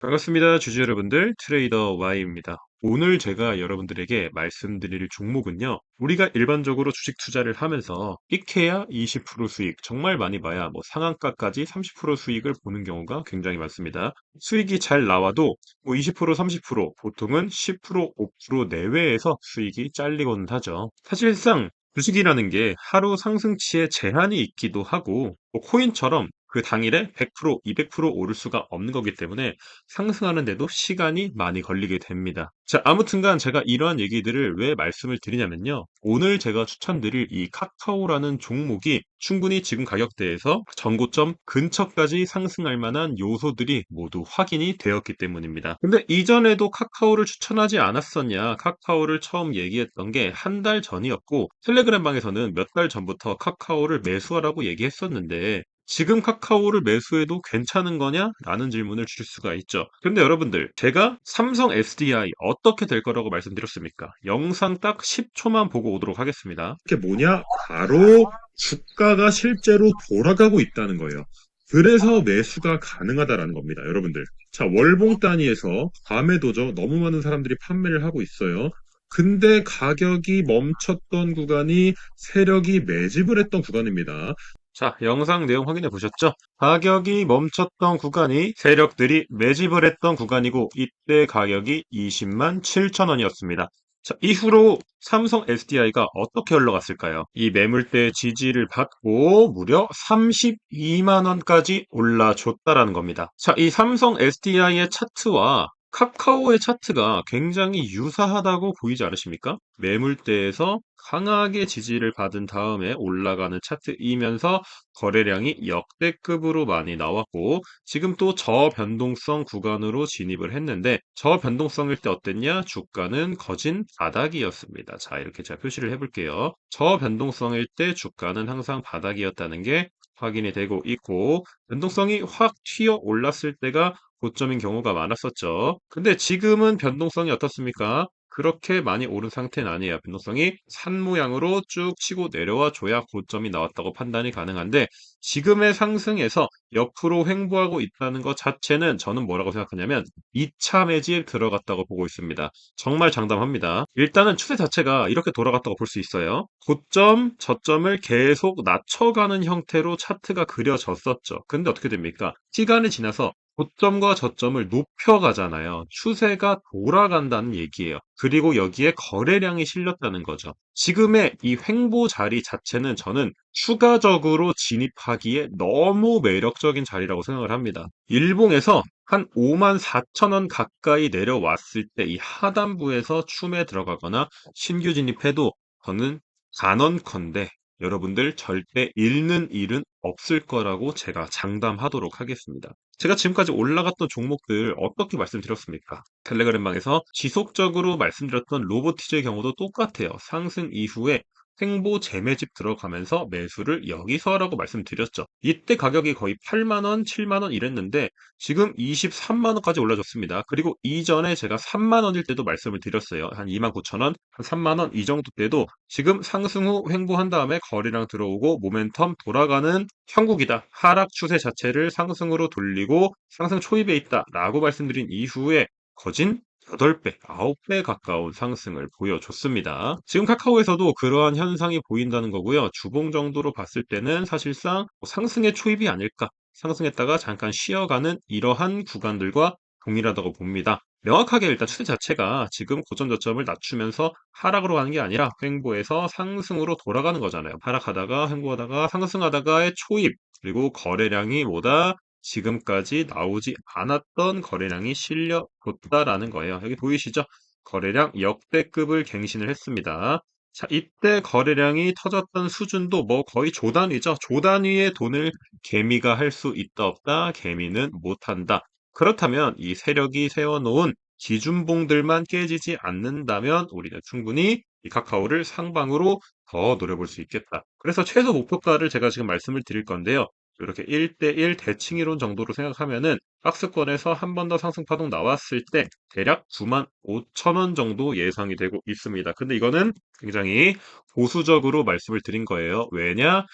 반갑습니다. 주주 여러분들, 트레이더 Y입니다. 오늘 제가 여러분들에게 말씀드릴 종목은요. 우리가 일반적으로 주식 투자를 하면서 익해야 20% 수익, 정말 많이 봐야 뭐 상한가까지 30% 수익을 보는 경우가 굉장히 많습니다. 수익이 잘 나와도 뭐 20%, 30%, 보통은 10%, 5% 내외에서 수익이 잘리곤 하죠. 사실상 주식이라는 게 하루 상승치에 제한이 있기도 하고 뭐 코인처럼 그 당일에 100%, 200% 오를 수가 없는 거기 때문에 상승하는데도 시간이 많이 걸리게 됩니다. 자, 아무튼간 제가 이러한 얘기들을 왜 말씀을 드리냐면요. 오늘 제가 추천드릴 이 카카오라는 종목이 충분히 지금 가격대에서 전고점 근처까지 상승할 만한 요소들이 모두 확인이 되었기 때문입니다. 근데 이전에도 카카오를 추천하지 않았었냐? 카카오를 처음 얘기했던 게 한 달 전이었고 텔레그램 방에서는 몇 달 전부터 카카오를 매수하라고 얘기했었는데 지금 카카오를 매수해도 괜찮은 거냐? 라는 질문을 주실 수가 있죠. 근데 여러분들, 제가 삼성 SDI 어떻게 될 거라고 말씀드렸습니까? 영상 딱 10초만 보고 오도록 하겠습니다. 그게 뭐냐? 바로 주가가 실제로 돌아가고 있다는 거예요. 그래서 매수가 가능하다라는 겁니다, 여러분들. 자, 월봉 단위에서 밤에 도저 너무 많은 사람들이 판매를 하고 있어요. 근데 가격이 멈췄던 구간이 세력이 매집을 했던 구간입니다. 자, 영상 내용 확인해 보셨죠? 가격이 멈췄던 구간이 세력들이 매집을 했던 구간이고 이때 가격이 20만 7천 원이었습니다. 자, 이후로 삼성 SDI가 어떻게 흘러갔을까요? 이 매물대 지지를 받고 무려 32만 원까지 올라줬다라는 겁니다. 자, 이 삼성 SDI의 차트와 카카오의 차트가 굉장히 유사하다고 보이지 않으십니까? 매물대에서 강하게 지지를 받은 다음에 올라가는 차트이면서 거래량이 역대급으로 많이 나왔고 지금 또 저변동성 구간으로 진입을 했는데 저변동성일 때 어땠냐? 주가는 거진 바닥이었습니다. 자 이렇게 제가 표시를 해볼게요. 저변동성일 때 주가는 항상 바닥이었다는 게 확인이 되고 있고 변동성이 확 튀어 올랐을 때가 고점인 경우가 많았었죠. 근데 지금은 변동성이 어떻습니까? 그렇게 많이 오른 상태는 아니에요. 변동성이 산 모양으로 쭉 치고 내려와 줘야 고점이 나왔다고 판단이 가능한데 지금의 상승에서 옆으로 횡보하고 있다는 것 자체는 저는 뭐라고 생각하냐면 2차 매집 들어갔다고 보고 있습니다. 정말 장담합니다. 일단은 추세 자체가 이렇게 돌아갔다고 볼 수 있어요. 고점, 저점을 계속 낮춰가는 형태로 차트가 그려졌었죠. 근데 어떻게 됩니까? 시간이 지나서 고점과 저점을 높여가잖아요. 추세가 돌아간다는 얘기예요. 그리고 여기에 거래량이 실렸다는 거죠. 지금의 이 횡보 자리 자체는 저는 추가적으로 진입하기에 너무 매력적인 자리라고 생각을 합니다. 일봉에서 한 5만 4천 원 가까이 내려왔을 때 이 하단부에서 춤에 들어가거나 신규 진입해도 저는 단언컨대 여러분들 절대 잃는 일은 없을 거라고 제가 장담하도록 하겠습니다. 제가 지금까지 올라갔던 종목들 어떻게 말씀드렸습니까? 텔레그램 방에서 지속적으로 말씀드렸던 로보티즈의 경우도 똑같아요. 상승 이후에 횡보 재매집 들어가면서 매수를 여기서 하라고 말씀드렸죠. 이때 가격이 거의 8만원, 7만원 이랬는데 지금 23만원까지 올라졌습니다. 그리고 이전에 제가 3만원일 때도 말씀을 드렸어요. 한 2만 9천원, 한 3만원 이 정도 때도 지금 상승 후 횡보한 다음에 거래량 들어오고 모멘텀 돌아가는 형국이다. 하락 추세 자체를 상승으로 돌리고 상승 초입에 있다. 라고 말씀드린 이후에 거진 8배, 9배 가까운 상승을 보여줬습니다. 지금 카카오에서도 그러한 현상이 보인다는 거고요. 주봉 정도로 봤을 때는 사실상 뭐 상승의 초입이 아닐까. 상승했다가 잠깐 쉬어가는 이러한 구간들과 동일하다고 봅니다. 명확하게 일단 추세 자체가 지금 고점 저점을 낮추면서 하락으로 가는 게 아니라 횡보해서 상승으로 돌아가는 거잖아요. 하락하다가 횡보하다가 상승하다가의 초입 그리고 거래량이 뭐다 지금까지 나오지 않았던 거래량이 실려줬다라는 거예요. 여기 보이시죠? 거래량 역대급을 갱신을 했습니다. 자, 이때 거래량이 터졌던 수준도 뭐 거의 조 단위죠. 조 단위의 돈을 개미가 할 수 있다 없다? 개미는 못한다. 그렇다면 이 세력이 세워놓은 기준봉들만 깨지지 않는다면 우리는 충분히 이 카카오를 상방으로 더 노려볼 수 있겠다. 그래서 최소 목표가를 제가 지금 말씀을 드릴 건데요. 이렇게 1대1 대칭이론 정도로 생각하면은 박스권에서 한 번 더 상승 파동 나왔을 때 대략 9만 5천 원 정도 예상이 되고 있습니다. 근데 이거는 굉장히 보수적으로 말씀을 드린 거예요. 왜냐?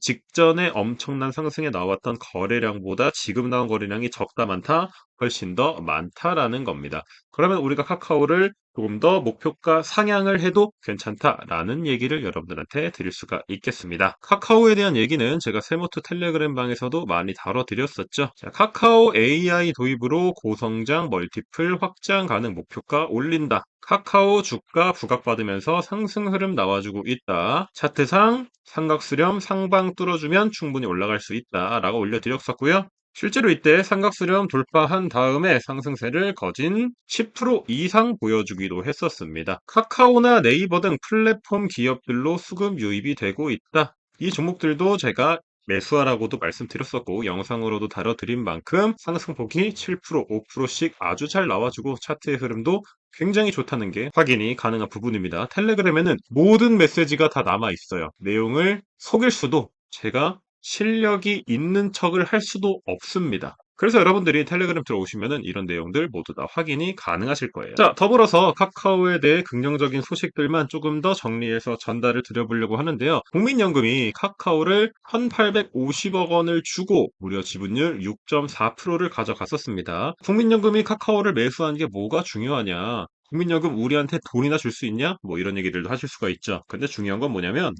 직전에 엄청난 상승에 나왔던 거래량보다 지금 나온 거래량이 적다 많다 훨씬 더 많다라는 겁니다. 그러면 우리가 카카오를 조금 더 목표가 상향을 해도 괜찮다라는 얘기를 여러분들한테 드릴 수가 있겠습니다. 카카오에 대한 얘기는 제가 세모트 텔레그램 방에서도 많이 다뤄드렸었죠. 자, 카카오 AI 도입으로 고성장 멀티플 확장 가능 목표가 올린다. 카카오 주가 부각받으면서 상승 흐름 나와주고 있다. 차트상 삼각수렴 상방 뚫어주면 충분히 올라갈 수 있다. 라고 올려드렸었고요. 실제로 이때 삼각수렴 돌파한 다음에 상승세를 거진 10% 이상 보여주기도 했었습니다. 카카오나 네이버 등 플랫폼 기업들로 수급 유입이 되고 있다. 이 종목들도 제가 매수하라고도 말씀드렸었고 영상으로도 다뤄드린 만큼 상승폭이 7%, 5%씩 아주 잘 나와주고 차트의 흐름도 굉장히 좋다는 게 확인이 가능한 부분입니다. 텔레그램에는 모든 메시지가 다 남아 있어요. 내용을 속일 수도 제가 실력이 있는 척을 할 수도 없습니다. 그래서 여러분들이 텔레그램 들어오시면은 이런 내용들 모두 다 확인이 가능하실 거예요. 자, 더불어서 카카오에 대해 긍정적인 소식들만 조금 더 정리해서 전달을 드려보려고 하는데요. 국민연금이 카카오를 1,850억 원을 주고 무려 지분율 6.4%를 가져갔었습니다. 국민연금이 카카오를 매수한 게 뭐가 중요하냐? 국민연금 우리한테 돈이나 줄 수 있냐? 뭐 이런 얘기들도 하실 수가 있죠. 근데 중요한 건 뭐냐면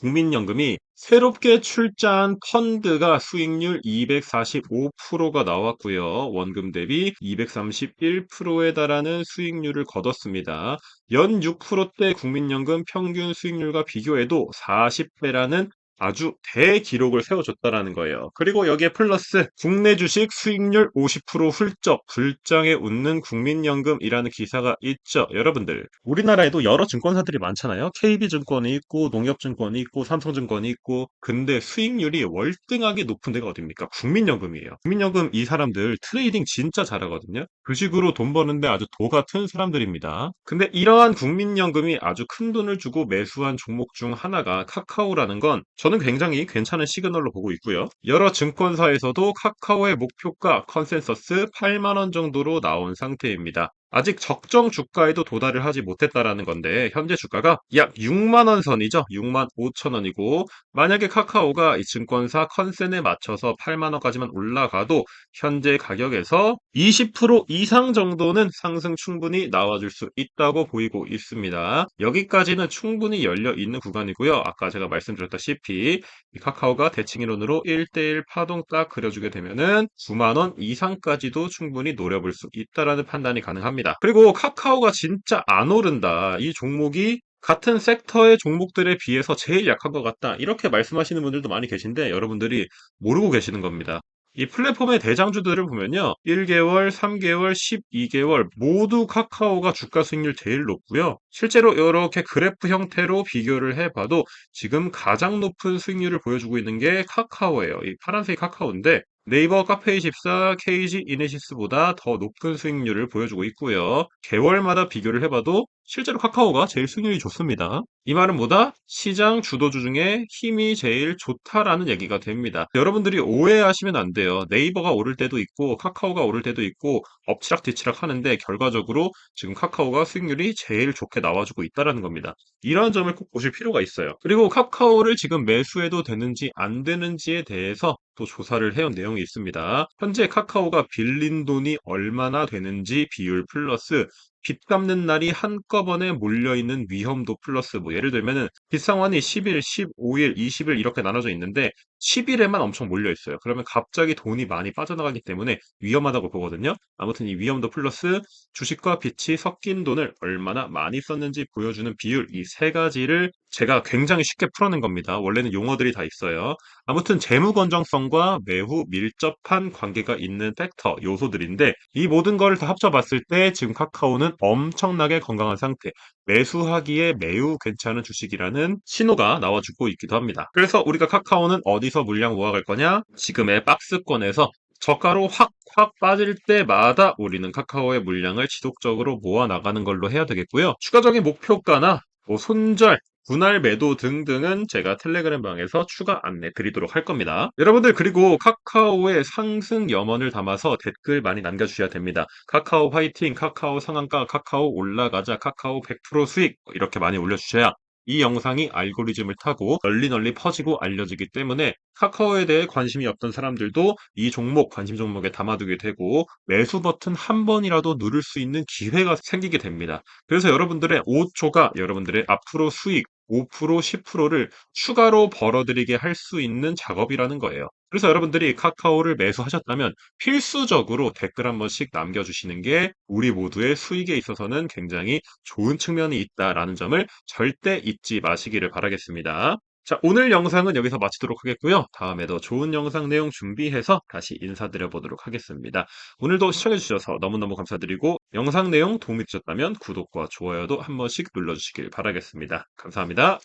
국민연금이 새롭게 출자한 펀드가 수익률 245%가 나왔고요. 원금 대비 231%에 달하는 수익률을 거뒀습니다. 연 6%대 국민연금 평균 수익률과 비교해도 40배라는 아주 대기록을 세워줬다라는 거예요. 그리고 여기에 플러스 국내 주식 수익률 50% 훌쩍 불장에 웃는 국민연금이라는 기사가 있죠. 여러분들 우리나라에도 여러 증권사들이 많잖아요. KB증권이 있고 농협증권이 있고 삼성증권이 있고 근데 수익률이 월등하게 높은 데가 어딥니까? 국민연금이에요. 국민연금 이 사람들 트레이딩 진짜 잘하거든요. 그 식으로 돈 버는데 아주 도 같은 사람들입니다. 근데 이러한 국민연금이 아주 큰 돈을 주고 매수한 종목 중 하나가 카카오라는 건저 는 굉장히 괜찮은 시그널로 보고 있고요. 여러 증권사에서도 카카오의 목표가 컨센서스 8만원 정도로 나온 상태입니다. 아직 적정 주가에도 도달을 하지 못했다라는 건데 현재 주가가 약 6만 원 선이죠. 6만 5천 원이고 만약에 카카오가 이 증권사 컨센에 맞춰서 8만 원까지만 올라가도 현재 가격에서 20% 이상 정도는 상승 충분히 나와줄 수 있다고 보이고 있습니다. 여기까지는 충분히 열려 있는 구간이고요. 아까 제가 말씀드렸다시피 이 카카오가 대칭이론으로 1대1 파동 딱 그려주게 되면은 9만 원 이상까지도 충분히 노려볼 수 있다라는 판단이 가능합니다. 그리고 카카오가 진짜 안 오른다. 이 종목이 같은 섹터의 종목들에 비해서 제일 약한 것 같다. 이렇게 말씀하시는 분들도 많이 계신데 여러분들이 모르고 계시는 겁니다. 이 플랫폼의 대장주들을 보면요. 1개월, 3개월, 12개월 모두 카카오가 주가 수익률 제일 높고요. 실제로 이렇게 그래프 형태로 비교를 해봐도 지금 가장 높은 수익률을 보여주고 있는 게 카카오예요. 이 파란색 카카오인데 네이버 카페24, KG 이네시스보다 더 높은 수익률을 보여주고 있고요. 개월마다 비교를 해봐도 실제로 카카오가 제일 수익률이 좋습니다. 이 말은 뭐다? 시장 주도주 중에 힘이 제일 좋다라는 얘기가 됩니다. 여러분들이 오해하시면 안 돼요. 네이버가 오를 때도 있고 카카오가 오를 때도 있고 엎치락 뒤치락 하는데 결과적으로 지금 카카오가 수익률이 제일 좋게 나와주고 있다라는 겁니다. 이러한 점을 꼭 보실 필요가 있어요. 그리고 카카오를 지금 매수해도 되는지 안 되는지에 대해서 또 조사를 해온 내용이 있습니다. 현재 카카오가 빌린 돈이 얼마나 되는지 비율 플러스 빚 갚는 날이 한꺼번에 몰려있는 위험도 플러스 뭐 예를 들면은 빚 상환이 10일, 15일, 20일 이렇게 나눠져 있는데 10일에만 엄청 몰려 있어요. 그러면 갑자기 돈이 많이 빠져나가기 때문에 위험하다고 보거든요. 아무튼 이 위험도 플러스 주식과 빚이 섞인 돈을 얼마나 많이 썼는지 보여주는 비율 이 세 가지를 제가 굉장히 쉽게 풀어낸 겁니다. 원래는 용어들이 다 있어요. 아무튼 재무 건정성과 매우 밀접한 관계가 있는 팩터 요소들인데 이 모든 걸다 합쳐봤을 때 지금 카카오는 엄청나게 건강한 상태 매수하기에 매우 괜찮은 주식이라는 신호가 나와주고 있기도 합니다. 그래서 우리가 카카오는 어디서 물량 모아갈 거냐? 지금의 박스권에서 저가로 확, 확 빠질 때마다 우리는 카카오의 물량을 지속적으로 모아 나가는 걸로 해야 되겠고요. 추가적인 목표가나 뭐 손절, 분할 매도 등등은 제가 텔레그램 방에서 추가 안내 드리도록 할 겁니다. 여러분들 그리고 카카오의 상승 염원을 담아서 댓글 많이 남겨주셔야 됩니다. 카카오 화이팅, 카카오 상한가, 카카오 올라가자, 카카오 100% 수익 이렇게 많이 올려주셔야 이 영상이 알고리즘을 타고 널리 널리 퍼지고 알려지기 때문에 카카오에 대해 관심이 없던 사람들도 이 종목, 관심 종목에 담아두게 되고 매수 버튼 한 번이라도 누를 수 있는 기회가 생기게 됩니다. 그래서 여러분들의 5초가 여러분들의 앞으로 수익 5%, 10%를 추가로 벌어들이게 할 수 있는 작업이라는 거예요. 그래서 여러분들이 카카오를 매수하셨다면 필수적으로 댓글 한 번씩 남겨주시는 게 우리 모두의 수익에 있어서는 굉장히 좋은 측면이 있다라는 점을 절대 잊지 마시기를 바라겠습니다. 자, 오늘 영상은 여기서 마치도록 하겠고요. 다음에도 좋은 영상 내용 준비해서 다시 인사드려 보도록 하겠습니다. 오늘도 시청해주셔서 너무너무 감사드리고 영상 내용 도움이 되셨다면 구독과 좋아요도 한 번씩 눌러주시길 바라겠습니다. 감사합니다.